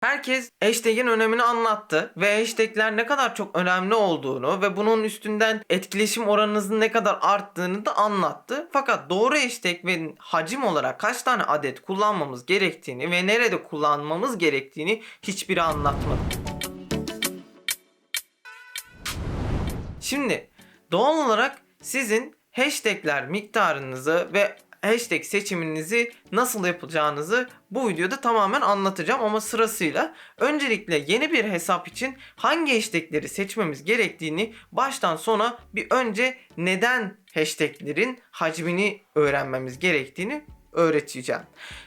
Herkes hashtag'in önemini anlattı ve hashtagler ne kadar çok önemli olduğunu ve bunun üstünden etkileşim oranınızın ne kadar arttığını da anlattı. Fakat doğru hashtag ve hacim olarak kaç tane adet kullanmamız gerektiğini ve nerede kullanmamız gerektiğini hiçbiri anlatmadı. Şimdi doğal olarak sizin hashtagler miktarınızı ve hashtag seçiminizi nasıl yapacağınızı bu videoda tamamen anlatacağım ama sırasıyla öncelikle yeni bir hesap için hangi hashtagleri seçmemiz gerektiğini baştan sona bir önce neden hashtaglerin hacmini öğrenmemiz gerektiğini öğreteceğim.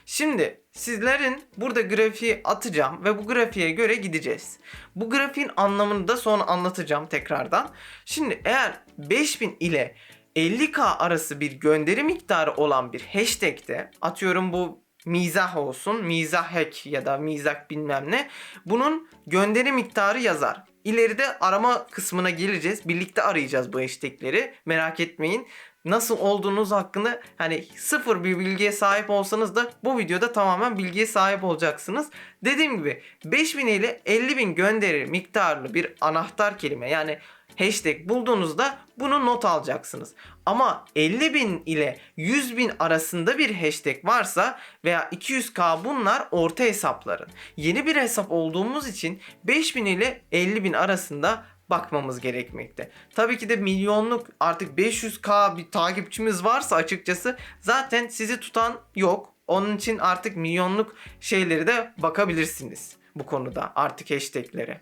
Şimdi sizlerin burada grafiği atacağım ve bu grafiğe göre gideceğiz. Bu grafiğin anlamını da sonra anlatacağım tekrardan. Şimdi eğer 5000 ile 50k arası bir gönderi miktarı olan bir hashtag'te atıyorum bu mizah olsun, mizah hack ya da mizah bilmem ne. Bunun gönderi miktarı yazar. İleride arama kısmına geleceğiz. Birlikte arayacağız bu hashtagleri. Merak etmeyin. Nasıl olduğunuz hakkında hani sıfır bir bilgiye sahip olsanız da bu videoda tamamen bilgiye sahip olacaksınız. Dediğim gibi 5000 ile 50.000 gönderi miktarlı bir anahtar kelime yani hashtag bulduğunuzda bunu not alacaksınız. Ama 50.000 ile 100.000 arasında bir hashtag varsa veya 200k bunlar orta hesapların. Yeni bir hesap olduğumuz için 5000 ile 50.000 arasında bakmamız gerekmekte. Tabii ki de milyonluk artık 500k bir takipçimiz varsa açıkçası zaten sizi tutan yok. Onun için artık milyonluk şeyleri de bakabilirsiniz bu konuda artık hashtaglere.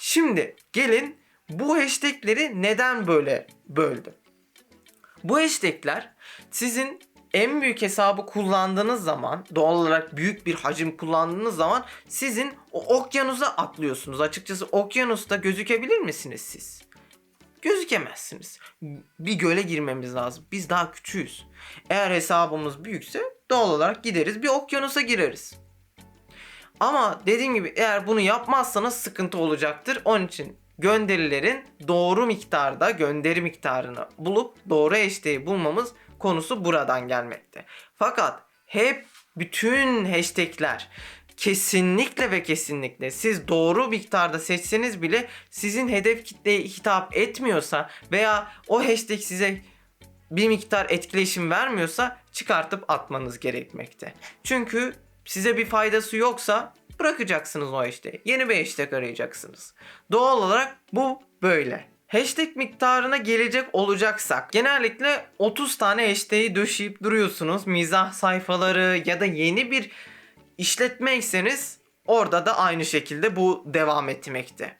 Şimdi gelin bu hashtagleri neden böyle böldüm? Bu hashtagler sizin en büyük hesabı kullandığınız zaman doğal olarak büyük bir hacim kullandığınız zaman sizin o okyanusa atlıyorsunuz. Açıkçası okyanusta gözükebilir misiniz siz? Gözükemezsiniz. Bir göle girmemiz lazım. Biz daha küçüğüz. Eğer hesabımız büyükse doğal olarak gideriz bir okyanusa gireriz. Ama dediğim gibi eğer bunu yapmazsanız sıkıntı olacaktır. Onun için gönderilerin doğru miktarda gönderi miktarını bulup doğru hashtag'i bulmamız konusu buradan gelmekte. Fakat hep bütün hashtagler kesinlikle ve kesinlikle siz doğru miktarda seçseniz bile sizin hedef kitleye hitap etmiyorsa veya o hashtag size bir miktar etkileşim vermiyorsa çıkartıp atmanız gerekmekte. Çünkü size bir faydası yoksa bırakacaksınız o hashtag'i. Yeni bir hashtag arayacaksınız. Doğal olarak bu böyle. Hashtag miktarına gelecek olacaksak genellikle 30 tane hashtag'i döşeyip duruyorsunuz. Mizah sayfaları ya da yeni bir işletmeyseniz orada da aynı şekilde bu devam etmekte.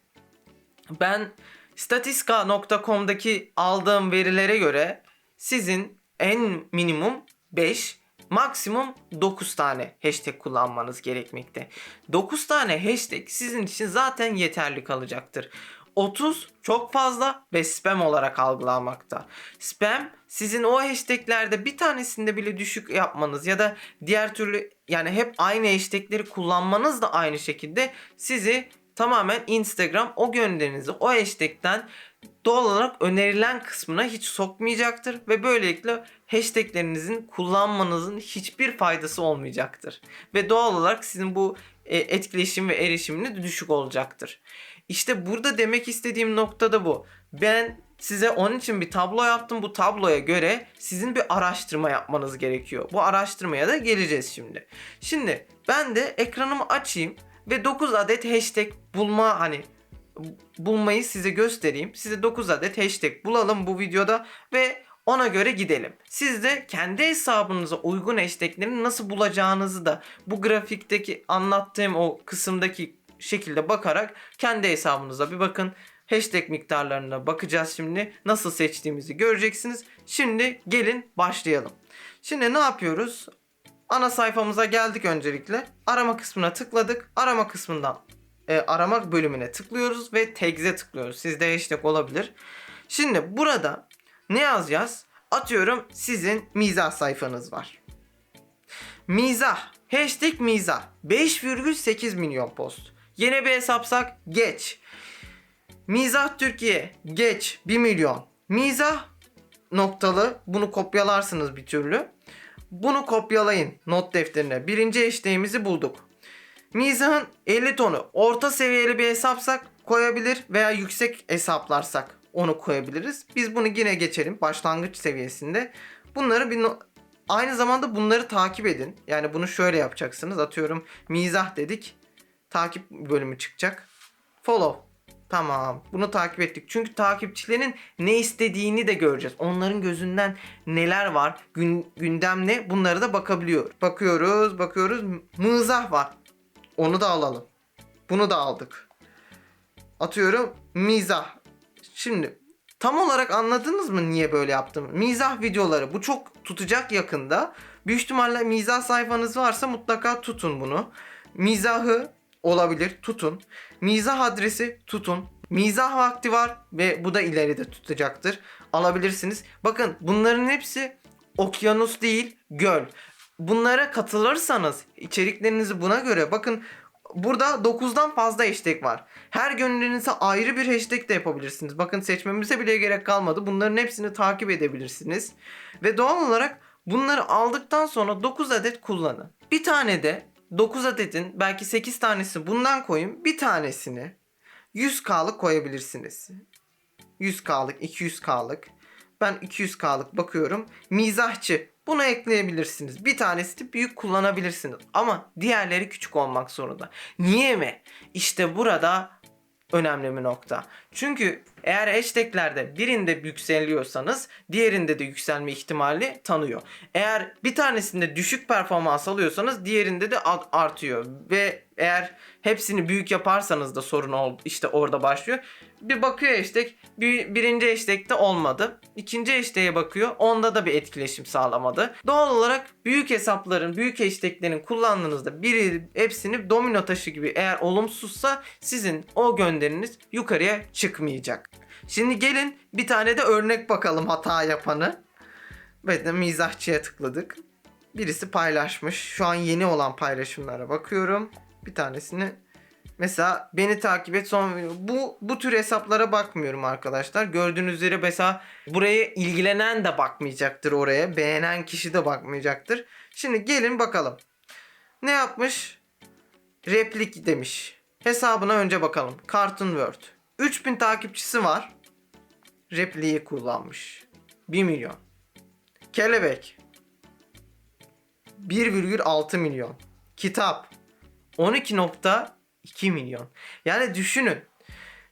Ben Statiska.com'daki aldığım verilere göre sizin en minimum 5 maksimum 9 tane hashtag kullanmanız gerekmekte. 9 tane hashtag sizin için zaten yeterli kalacaktır. 30 çok fazla ve spam olarak algılanmakta. Spam sizin o hashtaglerde bir tanesinde bile düşük yapmanız ya da diğer türlü yani hep aynı hashtagleri kullanmanız da aynı şekilde sizi tamamen Instagram o gönderinizi o hashtag'ten doğal olarak önerilen kısmına hiç sokmayacaktır ve böylelikle hashtaglerinizin kullanmanızın hiçbir faydası olmayacaktır. Ve doğal olarak sizin bu e, etkileşim ve erişiminiz düşük olacaktır. İşte burada demek istediğim nokta da bu. Ben size onun için bir tablo yaptım. Bu tabloya göre sizin bir araştırma yapmanız gerekiyor. Bu araştırmaya da geleceğiz şimdi. Şimdi ben de ekranımı açayım ve 9 adet hashtag bulma hani bulmayı size göstereyim. Size 9 adet hashtag bulalım bu videoda ve ona göre gidelim. Siz de kendi hesabınıza uygun hashtagleri nasıl bulacağınızı da bu grafikteki anlattığım o kısımdaki şekilde bakarak kendi hesabınıza bir bakın. Hashtag miktarlarına bakacağız şimdi. Nasıl seçtiğimizi göreceksiniz. Şimdi gelin başlayalım. Şimdi ne yapıyoruz? Ana sayfamıza geldik öncelikle. Arama kısmına tıkladık. Arama kısmından e, arama bölümüne tıklıyoruz ve tags'e tıklıyoruz. Sizde hashtag olabilir. Şimdi burada ne yazacağız? Atıyorum sizin mizah sayfanız var. Mizah. Hashtag mizah. 5,8 milyon post. Yeni bir hesapsak geç. Mizah Türkiye geç 1 milyon. Mizah noktalı bunu kopyalarsınız bir türlü. Bunu kopyalayın not defterine. Birinci hashtag'imizi bulduk. Mizahın 50 tonu orta seviyeli bir hesapsak koyabilir veya yüksek hesaplarsak onu koyabiliriz. Biz bunu yine geçelim başlangıç seviyesinde. Bunları bir no- aynı zamanda bunları takip edin. Yani bunu şöyle yapacaksınız. Atıyorum mizah dedik. Takip bölümü çıkacak. Follow. Tamam. Bunu takip ettik. Çünkü takipçilerin ne istediğini de göreceğiz. Onların gözünden neler var, gün, gündem ne bunları da bakabiliyor. Bakıyoruz, bakıyoruz. Mızah var. Onu da alalım. Bunu da aldık. Atıyorum mizah. Şimdi tam olarak anladınız mı niye böyle yaptım? Mizah videoları bu çok tutacak yakında. Büyük ihtimalle mizah sayfanız varsa mutlaka tutun bunu. Mizahı olabilir tutun. Mizah adresi tutun. Mizah vakti var ve bu da ileride tutacaktır. Alabilirsiniz. Bakın bunların hepsi okyanus değil göl. Bunlara katılırsanız içeriklerinizi buna göre bakın burada 9'dan fazla hashtag var. Her gönlünüze ayrı bir hashtag de yapabilirsiniz. Bakın seçmemize bile gerek kalmadı. Bunların hepsini takip edebilirsiniz. Ve doğal olarak bunları aldıktan sonra 9 adet kullanın. Bir tane de 9 adetin belki 8 tanesi bundan koyun. Bir tanesini 100K'lık koyabilirsiniz. 100K'lık, 200K'lık. Ben 200K'lık bakıyorum. Mizahçı. Bunu ekleyebilirsiniz. Bir tanesi de büyük kullanabilirsiniz. Ama diğerleri küçük olmak zorunda. Niye mi? İşte burada önemli bir nokta. Çünkü eğer hashtaglerde birinde yükseliyorsanız diğerinde de yükselme ihtimali tanıyor. Eğer bir tanesinde düşük performans alıyorsanız diğerinde de art- artıyor. Ve eğer hepsini büyük yaparsanız da sorun ol işte orada başlıyor. Bir bakıyor hashtag bir, birinci hashtag'te olmadı. İkinci hashtag'e bakıyor onda da bir etkileşim sağlamadı. Doğal olarak büyük hesapların büyük hashtaglerin kullandığınızda biri hepsini domino taşı gibi eğer olumsuzsa sizin o gönderiniz yukarıya çıkmayacak. Şimdi gelin bir tane de örnek bakalım hata yapanı. Ve de mizahçıya tıkladık. Birisi paylaşmış. Şu an yeni olan paylaşımlara bakıyorum. Bir tanesini Mesela beni takip et son bu bu tür hesaplara bakmıyorum arkadaşlar. Gördüğünüz üzere mesela buraya ilgilenen de bakmayacaktır oraya. Beğenen kişi de bakmayacaktır. Şimdi gelin bakalım. Ne yapmış? Replik demiş. Hesabına önce bakalım. Cartoon World. 3000 takipçisi var. Repliği kullanmış. 1 milyon. Kelebek. 1,6 milyon. Kitap. 12.2 milyon. Yani düşünün.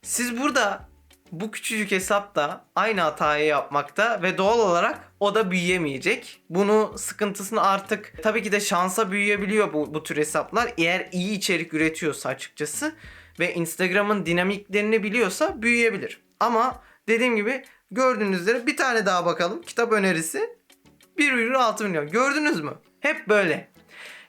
Siz burada bu küçücük hesapta aynı hatayı yapmakta ve doğal olarak o da büyüyemeyecek. Bunu sıkıntısını artık tabii ki de şansa büyüyebiliyor bu, bu tür hesaplar. Eğer iyi içerik üretiyorsa açıkçası ve Instagram'ın dinamiklerini biliyorsa büyüyebilir. Ama dediğim gibi gördüğünüz üzere bir tane daha bakalım. Kitap önerisi 1,6 milyon. Gördünüz mü? Hep böyle.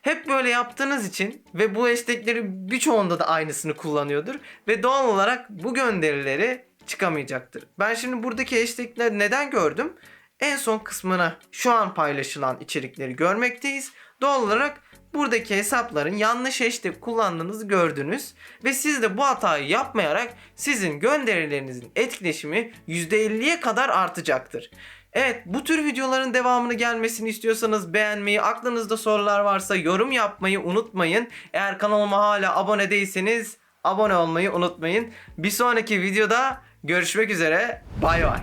Hep böyle yaptığınız için ve bu hashtagleri birçoğunda da aynısını kullanıyordur. Ve doğal olarak bu gönderileri çıkamayacaktır. Ben şimdi buradaki hashtagleri neden gördüm? En son kısmına şu an paylaşılan içerikleri görmekteyiz. Doğal olarak buradaki hesapların yanlış hashtag kullandığınızı gördünüz. Ve siz de bu hatayı yapmayarak sizin gönderilerinizin etkileşimi %50'ye kadar artacaktır. Evet bu tür videoların devamını gelmesini istiyorsanız beğenmeyi, aklınızda sorular varsa yorum yapmayı unutmayın. Eğer kanalıma hala abone değilseniz abone olmayı unutmayın. Bir sonraki videoda görüşmek üzere. Bay bay.